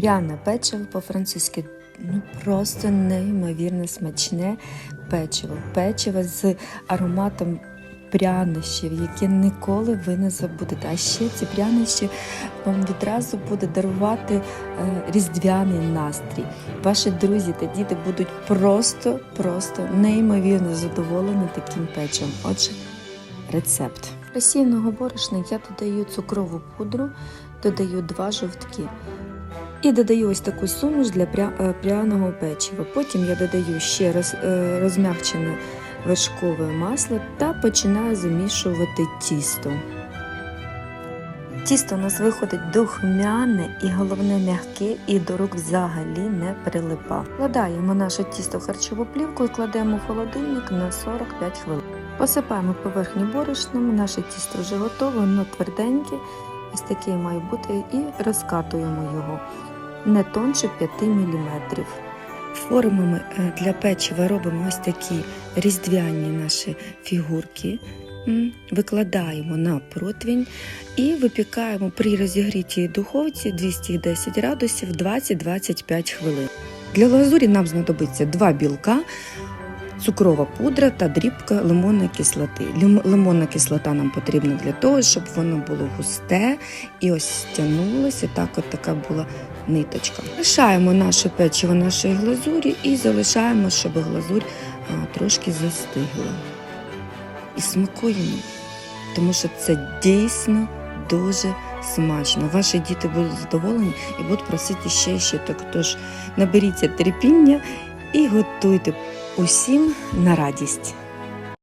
Пряне печиво по-французьки ну просто неймовірно смачне печиво. Печиво з ароматом прянощів, які ніколи ви не забудете. А ще ці прянощі вам відразу буде дарувати е, різдвяний настрій. Ваші друзі та діти будуть просто, просто неймовірно задоволені таким печивом. Отже, рецепт. Розсіяного борошна я додаю цукрову пудру, додаю два жовтки. І додаю ось таку суміш для е, пряного печива. Потім я додаю ще роз, е, розм'якчене вершкове масло та починаю замішувати тісто. Тісто у нас виходить духмяне і головне м'яке, і до рук взагалі не прилипа. Вкладаємо наше тісто в харчову плівку і кладемо в холодильник на 45 хвилин. Посипаємо поверхню борошном, наше тісто вже готове, воно тверденьке, ось таке має бути, і розкатуємо його не тонше 5 мм. Формами е, для печива робимо ось такі різдвяні наші фігурки. Викладаємо на противень і випікаємо при розігрітій духовці 210 градусів 20-25 хвилин. Для глазурі нам знадобиться два білка, цукрова пудра та дрібка лимонної кислоти. Лимонна кислота нам потрібна для того, щоб воно було густе і ось стягнулося, так от така була ниточка. Лишаємо наше печиво нашої глазурі і залишаємо, щоб глазурь а, трошки застигла. І смакуємо, тому що це дійсно дуже смачно. Ваші діти будуть задоволені і будуть просити ще ще. Так тож наберіться терпіння і готуйте усім на радість.